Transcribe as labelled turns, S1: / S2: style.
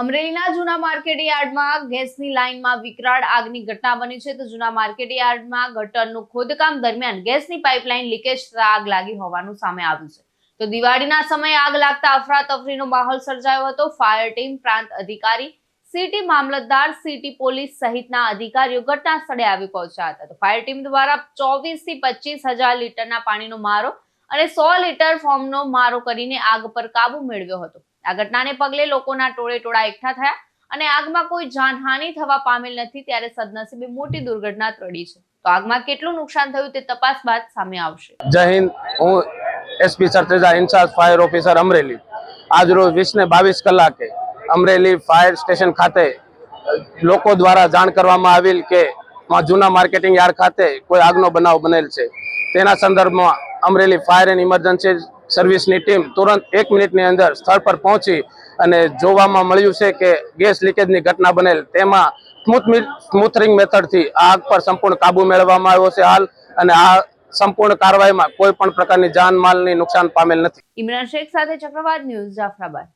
S1: અમરેલીના જૂના માર્કેટ યાર્ડમાં ગેસની લાઇનમાં વિકરાળ આગની ઘટના બની છે તો જૂના માર્કેટ યાર્ડમાં ગટરનું ખોદકામ દરમિયાન ગેસની પાઇપલાઇન લીકેજ થતા આગ લાગી હોવાનું સામે આવ્યું છે. તો દિવાળીના સમયે આગ લાગતા અફરાતફરીનો માહોલ સર્જાયો હતો. ફાયર ટીમ, પ્રાંત અધિકારી, સિટી મામલતદાર, સિટી પોલીસ સહિતના અધિકારીઓ ઘટના સ્થળે આવી પહોંચ્યા હતા. તો ફાયર ટીમ દ્વારા ચોવીસથી પચીસ હજાર લીટરના પાણીનો મારો અને સો લીટર ફોર્મનો મારો કરીને આગ પર કાબુ મેળવ્યો હતો. આ ઘટનાને પગલે લોકોના ટોળે એકઠા થયા અને આગમાં કોઈ જાનહાનિ થવા પામેલ નથી ત્યારે સદનસીબે મોટી દુર્ઘટના ટળી છે. તો આગમાં કેટલું નુકસાન થયું તે તપાસ બાદ સામે આવશે.
S2: જય હિન્દ. હું SP Sarteja incharge fire officer Amreli. આજ રોજ વીસ ને બાવીસ કલાકે અમરેલી ફાયર સ્ટેશન ખાતે લોકો દ્વારા જાણ કરવામાં આવેલ કે જૂના માર્કેટિંગ યાર્ડ ખાતે કોઈ આગનો બનાવ બનેલ છે. તેના સંદર્ભમાં અમરેલી ફાયર એન્ડ ઇમરજન્સી સર્વિસની ટીમ તુરંત એક મિનિટની અંદર સ્થળ પર પહોંચી અને જોવામાં મળ્યું છે કે ગેસ લીકેજની ઘટના બનેલ. તેમાં સ્મૂથ સ્મૂથરિંગ મેથડથી આ આગ પર સંપૂર્ણ કાબુ મેળવવામાં આવ્યો છે હાલ અને આ સંપૂર્ણ કાર્યવાહીમાં કોઈ પણ પ્રકારની જાન માલની નુકસાન પામેલ નથી.
S1: ઇમરાન શેખ સાથે ચક્રવાત ન્યૂઝ, જાફરાબાદ.